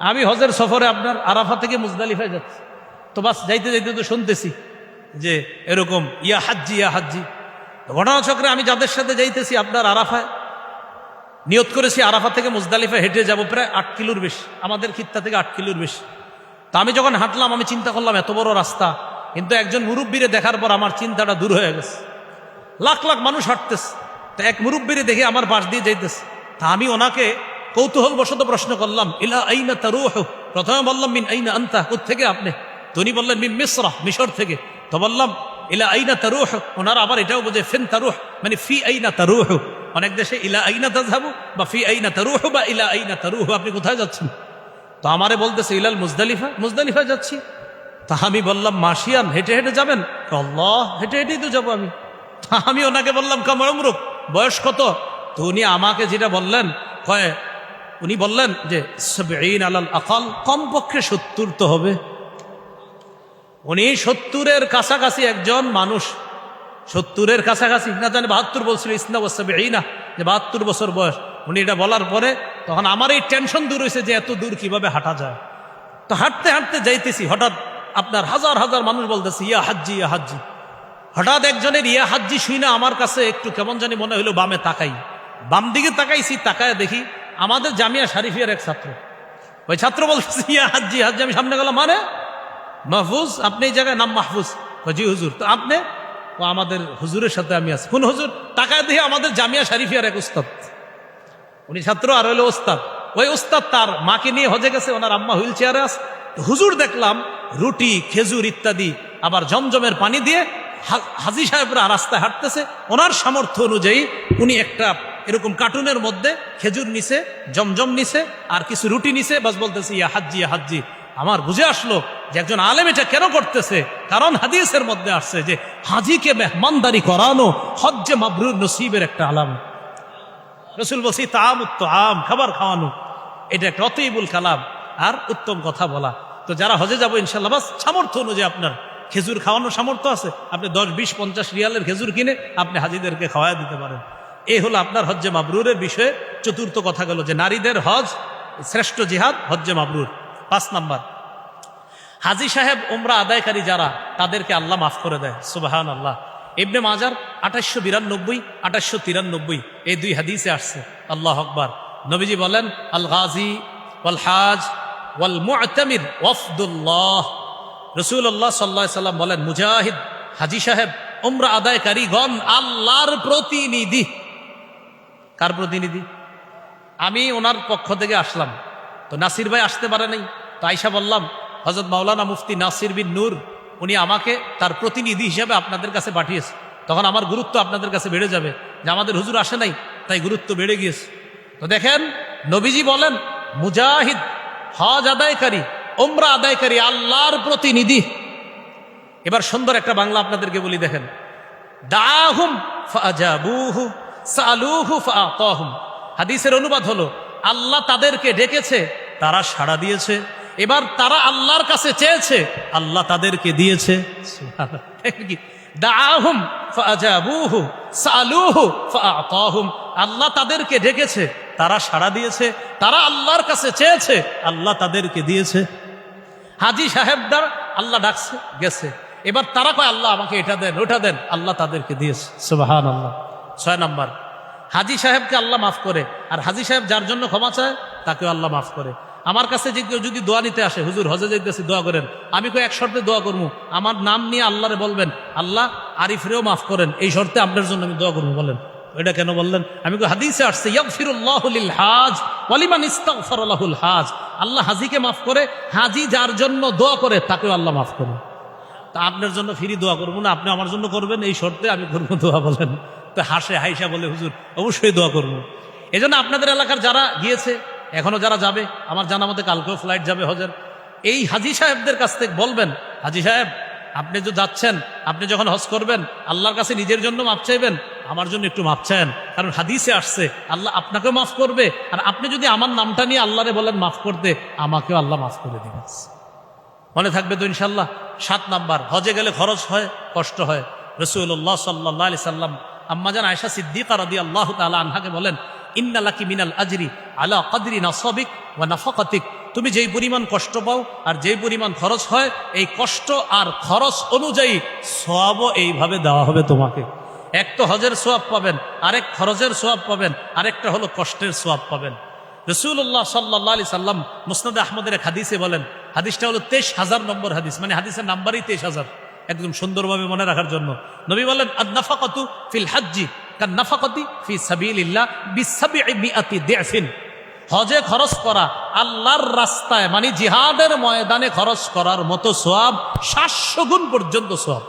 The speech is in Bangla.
আমি হজের সফরে আপনার আরাফা থেকে মুজদালিফায় যাচ্ছি। তো বাস, যাইতে যাইতে তো শুনতেছি যে এরকম, ইয়া হাজ্জি ইয়া হাজ্জি। ঘটনাচক্রে আমি যাদের সাথে যাইতেছি আপনার আরাফায়, নিয়ত করেছি আরাফা থেকে মুজদালিফা হেঁটে যাব প্রায় আট কিলোর বেশি, আমাদের খিত্তা থেকে আট কিলোর বেশি। তা আমি যখন হাঁটলাম, আমি চিন্তা করলাম, এত বড় রাস্তা, কিন্তু একজন মুরব্বীরে দেখার পর আমার চিন্তাটা দূর হয়ে গেছে। লাখ লাখ মানুষ হাঁটতেছে, তা এক মুরব্বীরে দেখে আমার পাশ দিয়ে যাইতেছে। তা আমি ওনাকে কৌতূহল বশত প্রশ্ন করলাম, ইলা আইনা তারুহ? প্রথমে বললাম, মিন আইনা আন্তা? থেকে আপনি? তো বললেন, মিন মিশ্রা মিশর থেকে। তো বললাম, ইলা আইনা তারুহ? ওনারা আবার এটাও বোঝে, ফেন তারুহ মানে ফি আইনা তারুহ। অনেক দেশে ইলা আইনা তাজহাবু বা ফি আইনা তারুহ বা ইলা আইনা তারুহ। আপনি কোথায় যাচ্ছেন? তো আমারে বলতেছে, ইলাল মুজদালিফা? মুজদালিফা যাচ্ছি। তা আমি বললাম, মাসিয়ান, হেঁটে হেঁটে যাবেন? আল্লাহ, হেঁটে হেঁটেই তো যাব আমি। তা আমি ওনাকে বললাম কামরমরুক বয়স কত? তো উনি আমাকে যেটা বললেন, কয় উনি বললেন যে আলাল আকাল, কমপক্ষে সত্তর তো হবে। উনি সত্তরের কাছাকাছি একজন মানুষ। সত্তরের কাছাকাছি, না জানি বাহাত্তর বলছিল ইসনা যে বাহাত্তর বছর বয়স। উনি এটা বলার পরে তখন আমার এই টেনশন দূর হয়েছে যে এত দূর কীভাবে হাঁটা যায়। তো হাঁটতে হাঁটতে যাইতেছি, হঠাৎ আপনার হাজার হাজার মানুষ বলতেছে, ইয়া হাজ্জি ইয়া হাজ্জি। হঠাৎ একজনের, ইয়া হাজ্জি, শুই না আমার কাছে, একটু কেমন জানি মনে হইল বামে তাকাই। বাম দিকে তাকাইছি, তাকায় দেখি আমাদের জামিয়া শারিফিয়ার এক ছাত্র। ওই ছাত্র বলতেছে হাজ্জি হাজ্জি, আমি সামনে গেলাম। মানে? মাহফুজ, আপনি এই জায়গায় নাম মাহফুজ। জি, হুজুর। তো আপনি? ও, আমাদের হুজুরের সাথে আমি আছি। কোন হুজুর, টাকা দিয়ে আমাদের জামিয়া শারিফিয়ার এক উস্তাদ। উনি ছাত্র আর হইল ওস্তাদ ওই ওস্তাদ তার মাকে নিয়ে হজে গেছে, ওনার আম্মা হুইল চেয়ারে আস হুজুর, দেখলাম রুটি, খেজুর ইত্যাদি, আবার জমজমের পানি দিয়ে হাজি সাহেবরা রাস্তায় হাঁটতেছে। ওনার সামর্থ্য অনুযায়ী উনি একটা এরকম কার্টুনের মধ্যে খেজুর নিছে, জমজম নিছে, আর কিছু রুটি নিছে, বাস বলতেছে, ইয়া হাজ্জি ইয়া হাজ্জি। আমার বুঝে আসলো যে একজন আলেম এটা কেন করতেছে? কারণ হাদিসের মধ্যে আসছে যে হাজিকে মেহমানদারি করানো হজ্জে মাবরুর নসিবের একটা আলাম। রসুল বলছি, তাম আম, খাবার খাওয়ানো। এটা একটা অতইবুল কালাম। আর উত্তম কথা বলা। তো যারা হজে যাব, ইনশাল্লাহ, বাস সামর্থ্য অনুযায়ী আপনার খেজুর খাওয়ানোর সামর্থ্য আছে। আপনি দশ, বিশ, পঞ্চাশ রিয়ালের খেজুর কিনে আপনি হাজিদেরকে খাওয়া দিতে পারেন। এই হলো আপনার হজ্জে মাবরুরের বিষয়ে চতুর্থ কথা গেল যে নারীদের হজ শ্রেষ্ঠ জিহাদ হজ্জে মাবরুর। পাঁচ নাম্বার। হাজি সাহেব উমরা আদায়কারী যারা, তাদেরকে আল্লাহ মাফ করে দেয়। সুবাহান আল্লাহ ইবনে মাজার আঠাশশো বিরানব্বই আঠাশশো তিরানব্বই, এই দুই হাদিসে আসছে। আল্লাহ আকবার। নবীজি বলেন, আল গাজী ওয়াল হাজ ওয়াল মুআতামির ওয়ফদুল্লাহ। রসুল্লাহ সাল্লাহ সাল্লাম বলেন, মুজাহিদ, হাজি সাহেব, উমরা আদায়কারীগণ আল্লাহর প্রতিনিধি। কার প্রতিনিধি? আমি ওনার পক্ষ থেকে আসলাম। তো নাসির ভাই আসতে পারে নাই। তো আইসা বললাম হজরত মাওলানা মুফতি নাসির বিন নূর, উনি আমাকে তার প্রতিনিধি হিসেবে আপনাদের কাছে পাঠিয়েছে। তখন আমার গুরুত্ব আপনাদের কাছে বেড়ে যাবে। যে আমাদের হুজুর আসে নাই, তাই গুরুত্ব বেড়ে গিয়েছে। তো দেখেন, নবীজি বলেন, মুজাহিদ, হজ আদায়কারী ওমরা আদায়কারী, আল্লাহর প্রতিনিধি। এবার সুন্দর একটা বাংলা আপনাদেরকে বলি দেখেন। দাহুম ফাজাবুহু হাদিসের অনুবাদ হলো, আল্লাহ তাদেরকে ডেকেছে, তারা সাড়া দিয়েছে। এবার তারা আল্লাহর কাছে চেয়েছে, আল্লাহ তাদেরকে দিয়েছে। আল্লাহ তাদেরকে ডেকেছে, তারা সাড়া দিয়েছে, তারা আল্লাহর কাছে চেয়েছে, আল্লাহ তাদেরকে দিয়েছে। হাজি সাহেবদার আল্লাহ ডাকছে, গেছে। এবার তারা কয়, আল্লাহ আমাকে এটা দেন, ওটা দেন, আল্লাহ তাদেরকে দিয়েছে। সুবাহান আল্লাহ ছয় নম্বর, হাজি সাহেবকে আল্লাহ মাফ করে। আর হাজি সাহেব যার জন্য ক্ষমা চায়, তাকেও আল্লাহ মাফ করে। আমার কাছে যে কেউ যদি দোয়া নিতে আসে, হুজুর হজে যেতেছি দোয়া করেন, আমি কই এক শর্তে দোয়া করব। আমার নাম নিয়ে আল্লাহরে বলবেন, আল্লাহ আরিফরেও মাফ করেন, এই শর্তে আপনার জন্য আমি দোয়া করব বলেন। এটা কেন বললেন? আমি হাদিসে আসছে ইয়াগফিরুল্লাহুল হাজ ওয়ালিমান ইস্তাগফারালাহুল হাজ। আল্লাহ হাজিকে মাফ করে, হাজি যার জন্য দোয়া করে, তাকেও আল্লাহ মাফ করে তা আপনার জন্য ফিরি দোয়া করব না, আপনি আমার জন্য করবেন, এই শর্তে আমি করব দোয়া বলেন। তো হাসে, হাইসা বলে, হুজুর, অবশ্যই দোয়া করব এই জন্য আপনাদের এলাকার যারা গিয়েছে, এখনও যারা যাবে, আমার জানা মতে কালকেও ফ্লাইট যাবে হজের। এই হাজি সাহেবদের কাছ থেকে বলবেন, হাজি সাহেব, আপনি যে যাচ্ছেন, আপনি যখন হজ করবেন, আল্লাহর কাছে নিজের জন্য মাপ চাইবেন, আমার জন্য একটু মাপ চান। কারণ হাদিসে আসছে, আল্লাহ আপনাকেও মাফ করবে, আর আপনি যদি আমার নামটা নিয়ে আল্লাহরে বলেন মাফ করতে, আমাকেও আল্লাহ মাফ করে দিবেন। মনে থাকবে তো ইনশাল্লাহ সাত নাম্বার, হজে গেলে খরচ হয়, কষ্ট হয়। রসুল্লাহ সাল্লাহ আলি সাল্লাম আম্মাজান আয়সা সিদ্দিকা রদি আল্লাহ তালা আনহাকে বলেন, ইন্নালাকি মিনাল আজরি আলা কদরি নাসবিক ওয়া নাফাকাতিক। তুমি যেই পরিমাণ কষ্ট পাও আর যেই পরিমাণ খরচ হয়, এই কষ্ট আর খরচ অনুযায়ী সোয়াবও এইভাবে দেওয়া হবে তোমাকে। এক তো হজের সোয়াব পাবেন, আরেক খরচের সোয়াব পাবেন, আরেকটা হলো কষ্টের সোয়াব পাবেন। রসুল্লাহ সাল্লাহ আলি সাল্লাম মুসনাদ আহমদের এক হাদিসে বলেন, হাদিসটা হলো তেইশ হাজার নম্বর হাদিস মানে হাদিসের নাম্বারই তেইশ হাজার। একদম সুন্দরভাবে মনে রাখার জন্য। নবী বললেন, আদনাফাকতু ফিল হাজ্জি কান নাফাকতি ফি সাবিলিল্লাহ বিসাবি মিআতি দিআফিন হজে খরচ করা, আল্লাহর রাস্তায় মানে জিহাদের ময়দানে খরচ করার মতো সোয়াব সাতশো গুণ পর্যন্ত সোয়াব।